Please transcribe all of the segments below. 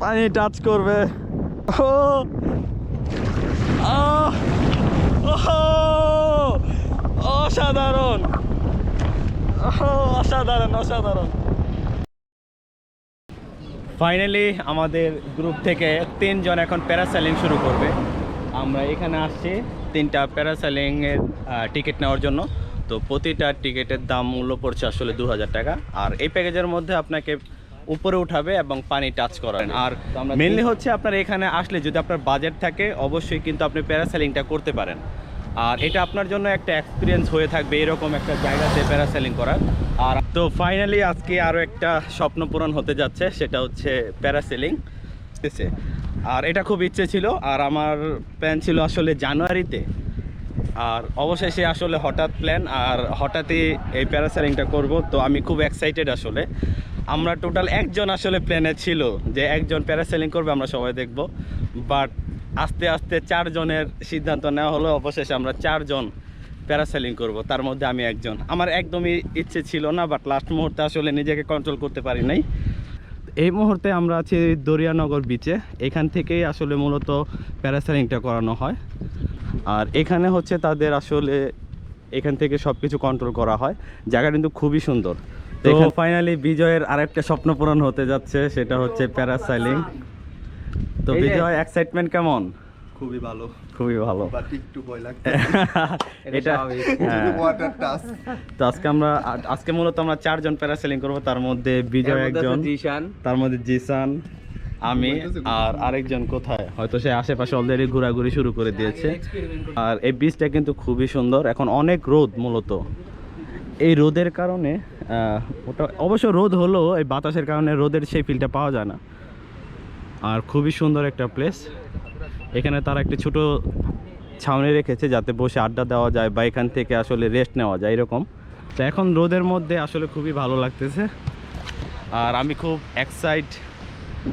পানি টাচ করবে। ও! অসাধারণ! অসাধারণ অসাধারণ। ফাইনালি আমাদের গ্রুপ থেকে তিনজন এখন প্যারাসাইলিং শুরু করবে। আমরা এখানে আসছি তিনটা প্যারাসাইলিংয়ের টিকিট নেওয়ার জন্য। তো প্রতিটা টিকিটের দাম মূল্য পড়ছে আসলে দু হাজার টাকা। আর এই প্যাকেজের মধ্যে আপনাকে উপরে উঠাবে এবং পানি টাচ করাবেন আর মেনলি হচ্ছে আপনার এখানে আসলে যদি আপনার বাজেট থাকে অবশ্যই কিন্তু আপনি প্যারাসেলিংটা করতে পারেন। আর এটা আপনার জন্য একটা এক্সপিরিয়েন্স হয়ে থাকবে এরকম একটা জায়গাতে প্যারাসেলিং করার। আর তো ফাইনালি আজকে আরও একটা স্বপ্ন পূরণ হতে যাচ্ছে সেটা হচ্ছে প্যারাসেলিং আর এটা খুব ইচ্ছে ছিল আর আমার প্ল্যান ছিল আসলে জানুয়ারিতে। আর অবশেষে আসলে হঠাৎ প্ল্যান আর হঠাৎই এই প্যারাসেলিংটা করব তো আমি খুব এক্সাইটেড আসলে। আমরা টোটাল একজন আসলে প্ল্যানে ছিল, যে একজন প্যারাসেলিং করবে, আমরা সবাই দেখব। বাট আস্তে আস্তে চারজনের সিদ্ধান্ত নেওয়া হলো, অবশেষে আমরা চারজন প্যারাসেলিং করব, তার মধ্যে আমি একজন। আমার একদমই ইচ্ছে ছিল না বাট লাস্ট মুহূর্তে আসলে নিজেকে কন্ট্রোল করতে পারি নাই। এই মুহূর্তে আমরা আছি দরিয়ানগর বিচে এখান থেকেই আসলে মূলত প্যারাসেলিংটা করানো হয়। আর এখানে হচ্ছে তাদের আসলে এখান থেকে সব কিছু কন্ট্রোল করা হয়। জায়গা কিন্তু খুবই সুন্দর। তো ফাইনালি বিজয়ের আরেকটা স্বপ্ন পূরণ হতে যাচ্ছে সেটা হচ্ছে প্যারাসাইলিং তো বিজয় এক্সাইটমেন্ট কেমন? খুবই ভালো। খুবই ভালো। বাট একটু ভয় লাগছে। এটা হ্যাঁ। ওয়াটার টাচ তো আজকে আমরা আজকে মূলত আমরা চারজন প্যারাসেলিং করব তার মধ্যে বিজয় একজন জিশান। তার মধ্যে জিসান আমি আর আরেকজন কোথায়? হয়তো সে আশেপাশে অলরেডি ঘোরাঘুরি শুরু করে দিয়েছে। আর এই বীজটা কিন্তু খুবই সুন্দর। এখন অনেক রোদ মূলত। এই রোদের কারণে ওটা অবশ্য রোদ হলো, এই বাতাসের কারণে রোদের সেই ফিলটা পাওয়া যায় না। আর খুবই সুন্দর একটা প্লেস এখানে তারা একটি ছোট ছাউনি রেখেছে যাতে বসে আড্ডা দেওয়া যায় বা এখান থেকে আসলে রেস্ট নেওয়া যায়, এরকম। তো এখন রোদের মধ্যে আসলে খুবই ভালো লাগতেছে। আর আমি খুব এক্সাইট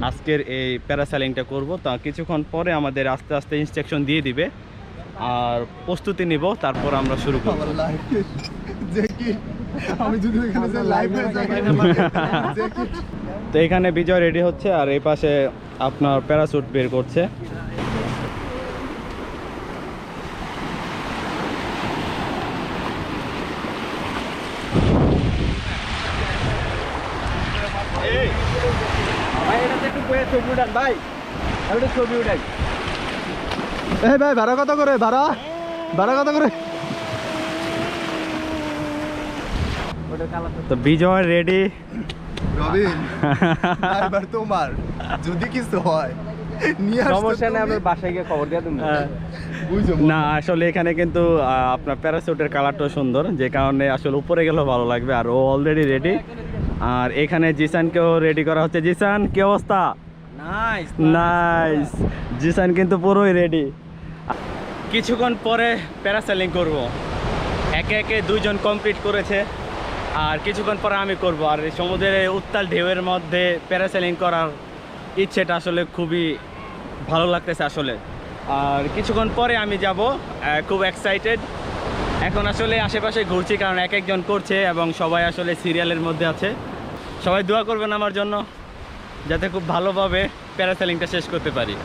আজকের এই প্যারাসাইলিংটা করব। তা কিছুক্ষণ পরে আমাদের আস্তে আস্তে ইনস্ট্রাকশন দিয়ে দিবে। আর প্রস্তুতি নিব, তারপর আমরা শুরু করব। আমি যদি এখানে যে লাইভ হয়ে যাই তো এখানে বিজয় রেডি হচ্ছে আর এই পাশে আপনার প্যারাসুট বের করছে। ভাই এটাতে একটু ছবি এই ভাই ভাড়া কত করে? ভাড়া? ভাড়া কত করে ওটা কালার তো। বিজয় রেডি রবিন এবার তোমার যদি কিছু হয় নিয়ে সমস্যা নেই। আপনার বাসায় গিয়ে খবর দিয়ে তুমি বুঝছ না আসলে এখানে কিন্তু আপনার প্যারাসুটের কালারটাও সুন্দর যে কারণে আসলে উপরে গেলেও ভালো লাগবে আর ও অলরেডি রেডি আর এখানে জিসানকেও রেডি করা হচ্ছে। জিসান কি অবস্থা? নাইস নাইস জিসান কিন্তু পুরোই রেডি কিছুক্ষণ পরে প্যারাসেলিং করব। একে একে দুইজন কমপ্লিট করেছে। আর কিছুক্ষণ পরে আমি করব। আর এই সমুদ্রের উত্তাল ঢেউয়ের মধ্যে প্যারাসেলিং করার ইচ্ছেটা আসলে খুবই ভালো লাগতেছে আসলে। আর কিছুক্ষণ পরে আমি যাব খুব এক্সাইটেড এখন আসলে আশেপাশে ঘুরছি কারণ এক একজন করছে এবং সবাই আসলে সিরিয়ালের মধ্যে আছে। সবাই দোয়া করবেন আমার জন্য, যাতে খুব ভালোভাবে প্যারাসেলিংটা শেষ করতে পারি।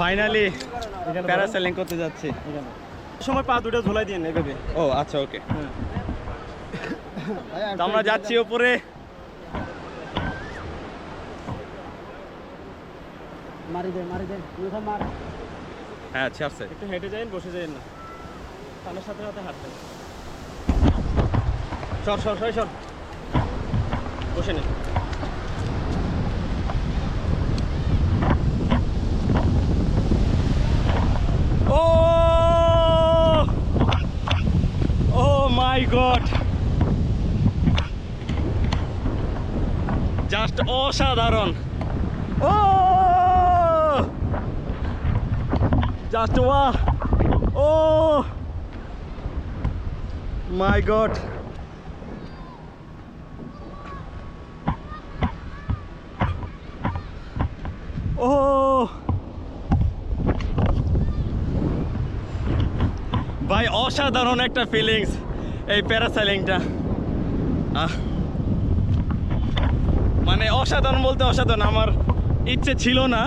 ফাইনালি প্যারাসেলিং করতে যাচ্ছি। সময় পা দুটো ঝোলাই দিয়ে এইভাবে ও আচ্ছা ওকে আমরা যাচ্ছি উপরে। মারি দে মারি দে মার। হ্যাঁ ছাড়ছে। একটু হেঁটে যাইন বসে যাইন না। তাদের সাথে সাথে হাঁটবেন সর সর সর সর বসে নে ও ও মাই গড জাস্ট অসাধারণ। ও! জাস্ট ওয়া ও! মাই গড। ও! ভাই, অসাধারণ একটা ফিলিংস এই প্যারাসাইলিংটা আহ। মানে অসাধারণ বলতে অসাধারণ, আমার ইচ্ছে ছিল না।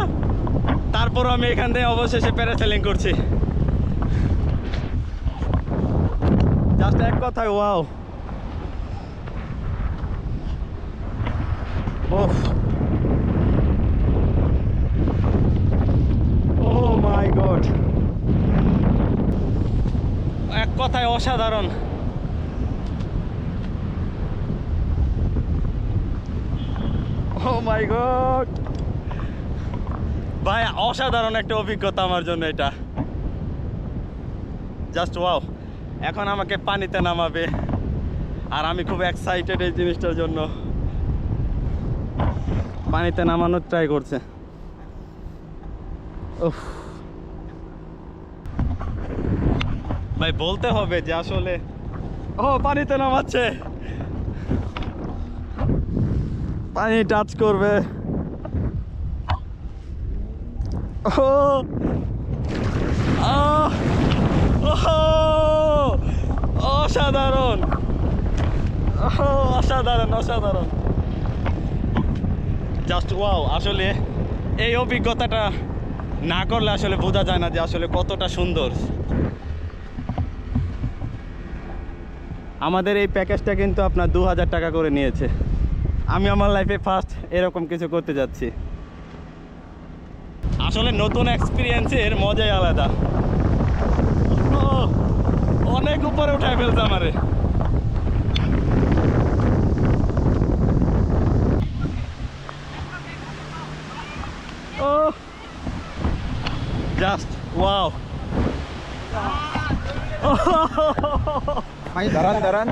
তারপরও আমি এখান থেকে অবশেষে প্যারাসেলিং করছি। জাস্ট এক কথায় ওয়াও মাই গড এক কথায় অসাধারণ। মাই গড ভাই, অসাধারণ একটা অভিজ্ঞতা আমার জন্য এটা। জাস্ট ওয়াও এখন আমাকে পানিতে নামাবে। আর আমি খুব এক্সাইটেড এই জিনিসটার জন্য। পানিতে নামানোর ট্রাই করছে। ভাই, বলতে হবে যে আসলে ও পানিতে নামাচ্ছে। পানি টাচ করবে। ও! অসাধারণ! অসাধারণ অসাধারণ। জাস্ট ওয়াও আসলে এই অভিজ্ঞতাটা না করলে আসলে বোঝা যায় না যে আসলে কতটা সুন্দর। আমাদের এই প্যাকেজটা কিন্তু আপনার দু হাজার টাকা করে নিয়েছে। আমি আমার লাইফে ফার্স্ট এরকম কিছু করতে যাচ্ছি। আসলে নতুন এক্সপিরিয়েন্সের মজাই আলাদা। অনেক উপরে উঠায় ফেলছে আমারে। ও জাস্ট ওয়াও ভাই দাঁড়ান দাঁড়ান।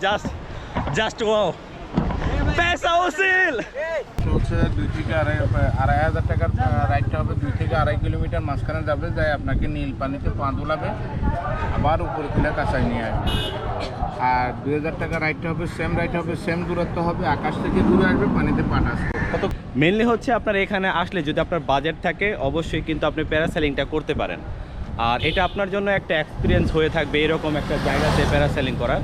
জাস্ট জাস্ট ওয়াও পেসা উসিল হচ্ছে দুই থেকে আড়াই আড়াই হাজার টাকার রাইডটা হবে দুই থেকে আড়াই কিলোমিটার মাঝখানে যাবে, যাই আপনাকে নীল পানিতে পা দোলাবে, আবার উপরে তুলে কাঁচায় নিয়ে আসবে। আর দুই হাজার টাকা রাইডটা হবে সেম রাইড হবে সেম দূরত্ব হবে, আকাশ থেকে দূরে আসবে, পানিতে পা আসবে মেনলি হচ্ছে আপনার এখানে আসলে যদি আপনার বাজেট থাকে, অবশ্যই কিন্তু আপনি প্যারাসেলিংটা করতে পারেন। আর এটা আপনার জন্য একটা এক্সপিরিয়েন্স হয়ে থাকবে, এরকম একটা জায়গাতে প্যারাসেলিং করার।